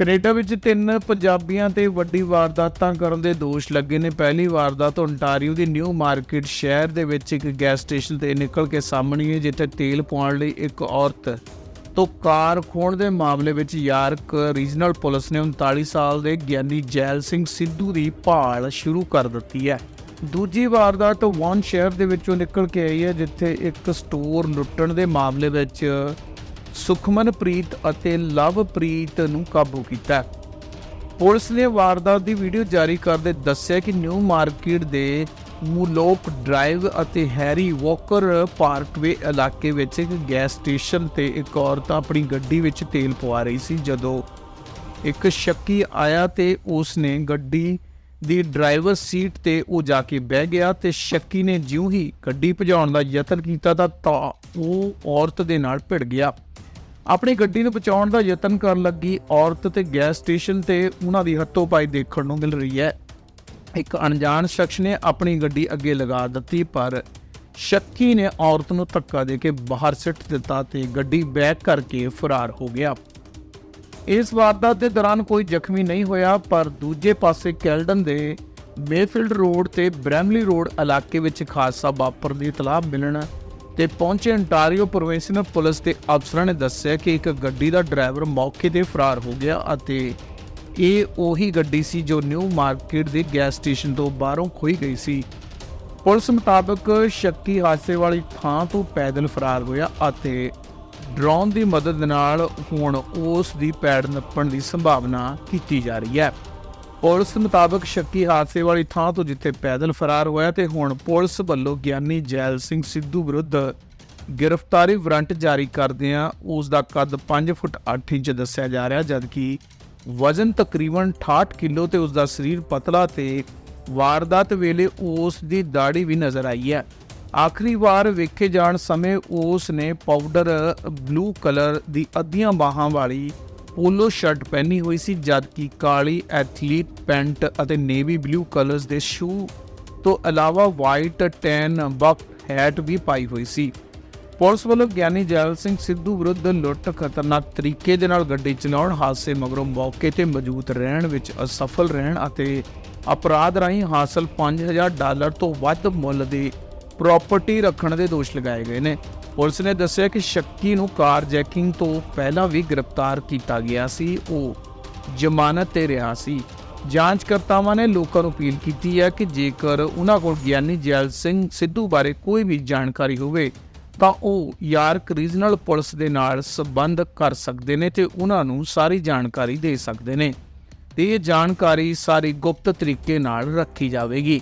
Canada ਵਿੱਚ ਤਿੰਨ ਪੰਜਾਬੀਆਂ ਤੇ ਵੱਡੀ ਵਾਰਦਾਤਾਂ ਕਰਨ ਦੇ ਦੋਸ਼ ਲੱਗੇ ਨੇ। ਪਹਿਲੀ ਵਾਰਦਾਤ ਓਨਟਾਰੀਓ ਦੀ ਨਿਊ ਮਾਰਕੀਟ ਸ਼ਹਿਰ ਦੇ ਵਿੱਚ ਇੱਕ ਗੈਸ ਸਟੇਸ਼ਨ ਤੇ ਨਿਕਲ ਕੇ ਸਾਹਮਣੇ ਹੈ ਜਿੱਥੇ ਤੇਲ ਪਾਉਣ ਲਈ ਇੱਕ ਔਰਤ ਤੋਂ ਕਾਰ ਖੋਣ ਦੇ ਮਾਮਲੇ ਵਿੱਚ ਯਾਰਕ ਰੀਜਨਲ ਪੁਲਿਸ ਨੇ 39 ਸਾਲ ਦੇ ਗਿਆਨੀ ਜੈਲ ਸਿੰਘ ਸਿੱਧੂ ਦੀ ਭਾਲ ਸ਼ੁਰੂ ਕਰ ਦਿੱਤੀ ਹੈ। ਦੂਜੀ ਵਾਰਦਾਤ ਵਨ ਸ਼ਹਿਰ ਦੇ ਵਿੱਚੋਂ ਨਿਕਲ ਕੇ ਆਈ ਹੈ, ਜਿੱਥੇ ਇੱਕ ਸਟੋਰ ਲੁੱਟਣ ਦੇ ਮਾਮਲੇ ਵਿੱਚ ਸੁਖਮਨਪ੍ਰੀਤ ਅਤੇ ਲਵਪ੍ਰੀਤ ਨੂੰ ਕਾਬੂ ਕੀਤਾ। ਪੁਲਿਸ ਨੇ ਵਾਰਦਾਤ ਦੀ ਵੀਡੀਓ ਜਾਰੀ ਕਰਦੇ ਦੱਸਿਆ ਕਿ ਨਿਊ ਮਾਰਕੀਟ ਦੇ ਮੂਲੋਕ ਡਰਾਈਵ ਅਤੇ ਹੈਰੀ ਵਾਕਰ ਪਾਰਕਵੇ ਇਲਾਕੇ ਵਿੱਚ ਇੱਕ ਗੈਸ ਸਟੇਸ਼ਨ ਤੇ ਇੱਕ ਔਰਤ ਆਪਣੀ ਗੱਡੀ ਵਿੱਚ ਤੇਲ ਪਵਾ ਰਹੀ ਸੀ। ਜਦੋਂ ਇੱਕ ਸ਼ੱਕੀ ਆਇਆ ਤੇ ਉਸ ਨੇ ਗੱਡੀ ਦੀ ਡਰਾਈਵਰ ਸੀਟ ਤੇ ਉਹ ਜਾ ਕੇ ਬਹਿ ਗਿਆ ਤੇ ਸ਼ੱਕੀ ਨੇ ਜਿਉਂ ਹੀ ਗੱਡੀ ਭਜਾਉਣ ਦਾ ਯਤਨ ਕੀਤਾ ਤਾਂ ਤਾਂ ਉਹ ਔਰਤ ਦੇ ਨਾਲ ਭਿੜ ਗਿਆ। ਆਪਣੀ ਗੱਡੀ ਨੂੰ ਬਚਾਉਣ ਦਾ ਯਤਨ ਕਰਨ ਲੱਗੀ ਔਰਤ ਤੇ ਗੈਸ ਸਟੇਸ਼ਨ ਤੇ ਉਹਨਾਂ ਦੀ ਹੱਥੋਂ ਪਾਈ ਦੇਖਣ ਨੂੰ ਮਿਲ ਰਹੀ ਹੈ। ਇੱਕ ਅਣਜਾਣ ਸ਼ਖਸ ਨੇ ਆਪਣੀ ਗੱਡੀ ਅੱਗੇ ਲਗਾ ਦਿੱਤੀ, ਪਰ ਸ਼ੱਕੀ ਨੇ ਔਰਤ ਨੂੰ ਧੱਕਾ ਦੇ ਕੇ ਬਾਹਰ ਸਿੱਟ ਦਿੱਤਾ ਤੇ ਗੱਡੀ ਬੈਕ ਕਰਕੇ ਫਰਾਰ ਹੋ ਗਿਆ। ਇਸ ਵਾਰਦਾਤ ਦੇ ਦੌਰਾਨ ਕੋਈ ਜ਼ਖਮੀ ਨਹੀਂ ਹੋਇਆ, ਪਰ ਦੂਜੇ ਪਾਸੇ ਕੈਲਡਨ ਦੇ ਮੇਫੀਲਡ ਰੋਡ ਤੇ ਬ੍ਰੈਮਲੀ ਰੋਡ ਇਲਾਕੇ ਵਿੱਚ ਇੱਕ ਹਾਦਸਾ ਵਾਪਰਨ ਦੀ ਇਤਲਾਹ ਮਿਲਣ ਤੇ ਪਹੁੰਚੇ ਅੰਟਾਰੀਓ ਪ੍ਰੋਵਿੰਸ਼ਨਲ ਪੁਲਿਸ ਦੇ ਅਫਸਰਾਂ ਨੇ ਦੱਸਿਆ ਕਿ ਇੱਕ ਗੱਡੀ ਦਾ ਡਰਾਈਵਰ ਮੌਕੇ ਤੇ ਫਰਾਰ ਹੋ ਗਿਆ ਅਤੇ ਇਹ ਉਹੀ ਗੱਡੀ ਸੀ ਜੋ ਨਿਊ ਮਾਰਕੀਟ ਦੇ ਗੈਸ ਸਟੇਸ਼ਨ ਤੋਂ ਬਾਹਰੋਂ ਖੋਈ ਗਈ ਸੀ। ਪੁਲਿਸ ਮੁਤਾਬਕ ਸ਼ੱਕੀ ਹਾਦਸੇ ਵਾਲੀ ਥਾਂ ਤੋਂ ਪੈਦਲ ਫਰਾਰ ਹੋਇਆ ਅਤੇ ਡਰੋਨ ਦੀ ਮਦਦ ਨਾਲ ਹੁਣ ਉਸ ਦੀ ਪੈੜ ਨੱਪਣ ਦੀ ਸੰਭਾਵਨਾ ਕੀਤੀ ਜਾ ਰਹੀ ਹੈ। ਪੁਲਿਸ ਮੁਤਾਬਕ ਸ਼ੱਕੀ ਹਾਦਸੇ ਵਾਲੀ ਥਾਂ ਤੋਂ ਜਿੱਥੇ ਪੈਦਲ ਫਰਾਰ ਹੋਇਆ ਤੇ ਹੁਣ ਪੁਲਿਸ ਵੱਲੋਂ ਗਿਆਨੀ ਜੈਲ ਸਿੰਘ ਸਿੱਧੂ ਵਿਰੁੱਧ ਗ੍ਰਿਫਤਾਰੀ ਵਾਰੰਟ ਜਾਰੀ ਕਰਦਿਆਂ ਉਸ ਦਾ ਕੱਦ 5 ਫੁੱਟ 8 ਇੰਚ ਦੱਸਿਆ ਜਾ ਰਿਹਾ, ਜਦਕਿ ਵਜ਼ਨ ਤਕਰੀਬਨ 68 ਕਿਲੋ ਤੇ ਉਸ ਦਾ ਸਰੀਰ ਪਤਲਾ ਤੇ ਵਾਰਦਾਤ ਵੇਲੇ ਉਸ ਦੀ ਦਾੜੀ ਵੀ ਨਜ਼ਰ ਆਈ ਹੈ। ਆਖਰੀ ਵਾਰ ਵੇਖੇ ਜਾਣ ਸਮੇਂ ਉਸ ਨੇ ਪਾਊਡਰ ਬਲੂ ਕਲਰ ਦੀ ਅੱਧੀਆਂ ਬਾਹਾਂ ਵਾਲੀ ਪੋਲੋ ਸ਼ਰਟ ਪਹਿਨੀ ਹੋਈ ਸੀ, ਜਦਕਿ ਕਾਲੀ ਐਥਲੀਟ ਪੈਂਟ ਅਤੇ ਨੇਵੀ ਬਲੂ ਕਲਰਸ ਦੇ ਸ਼ੂ ਤੋਂ ਇਲਾਵਾ ਵਾਈਟ ਟੈਨ ਬਕ ਹੈਟ ਵੀ ਪਾਈ ਹੋਈ ਸੀ। ਪੁਲਿਸ ਵੱਲੋਂ ਗਿਆਨੀ ਜੈਲ ਸਿੰਘ ਸਿੱਧੂ ਵਿਰੁੱਧ ਲੁੱਟ ਖਤਰਨਾਕ ਤਰੀਕੇ ਦੇ ਨਾਲ ਗੱਡੀ ਚਲਾਉਣ ਹਾਦਸੇ ਮਗਰੋਂ ਮੌਕੇ ਤੇ ਮੌਜੂਦ ਰਹਿਣ ਵਿੱਚ ਅਸਫਲ ਰਹਿਣ ਅਤੇ ਅਪਰਾਧ ਰਾਹੀਂ ਹਾਸਲ 5000 ਡਾਲਰ ਤੋਂ ਵੱਧ ਮੁੱਲ ਦੀ ਪ੍ਰਾਪਰਟੀ ਰੱਖਣ ਦੇ ਦੋਸ਼ ਲਗਾਏ ਗਏ ਨੇ। ਪੁਲਿਸ ਨੇ ਦੱਸਿਆ ਕਿ ਸ਼ੱਕੀ ਨੂੰ ਕਾਰ ਜੈਕਿੰਗ ਤੋਂ ਪਹਿਲਾਂ ਵੀ ਗ੍ਰਿਫਤਾਰ ਕੀਤਾ ਗਿਆ ਸੀ। ਉਹ ਜ਼ਮਾਨਤ ਤੇ ਰਿਹਾ ਸੀ। ਜਾਂਚਕਰਤਾਵਾਂ ਨੇ ਲੋਕਾਂ ਨੂੰ ਅਪੀਲ ਕੀਤੀ ਹੈ ਕਿ ਜੇਕਰ ਉਹਨਾਂ ਕੋਲ ਗਿਆਨੀ ਜੈਲ ਸਿੰਘ ਸਿੱਧੂ ਬਾਰੇ ਕੋਈ ਵੀ ਜਾਣਕਾਰੀ ਹੋਵੇ, ਤਾਂ ਉਹ ਯਾਰਕ ਰੀਜਨਲ ਪੁਲਿਸ ਦੇ ਨਾਲ ਸੰਬੰਧ ਕਰ ਸਕਦੇ ਨੇ ਤੇ ਉਹਨਾਂ ਨੂੰ ਸਾਰੀ ਜਾਣਕਾਰੀ ਦੇ ਸਕਦੇ ਨੇ। ਤੇ ਇਹ ਜਾਣਕਾਰੀ ਸਾਰੀ ਗੁਪਤ ਤਰੀਕੇ ਨਾਲ ਰੱਖੀ ਜਾਵੇਗੀ।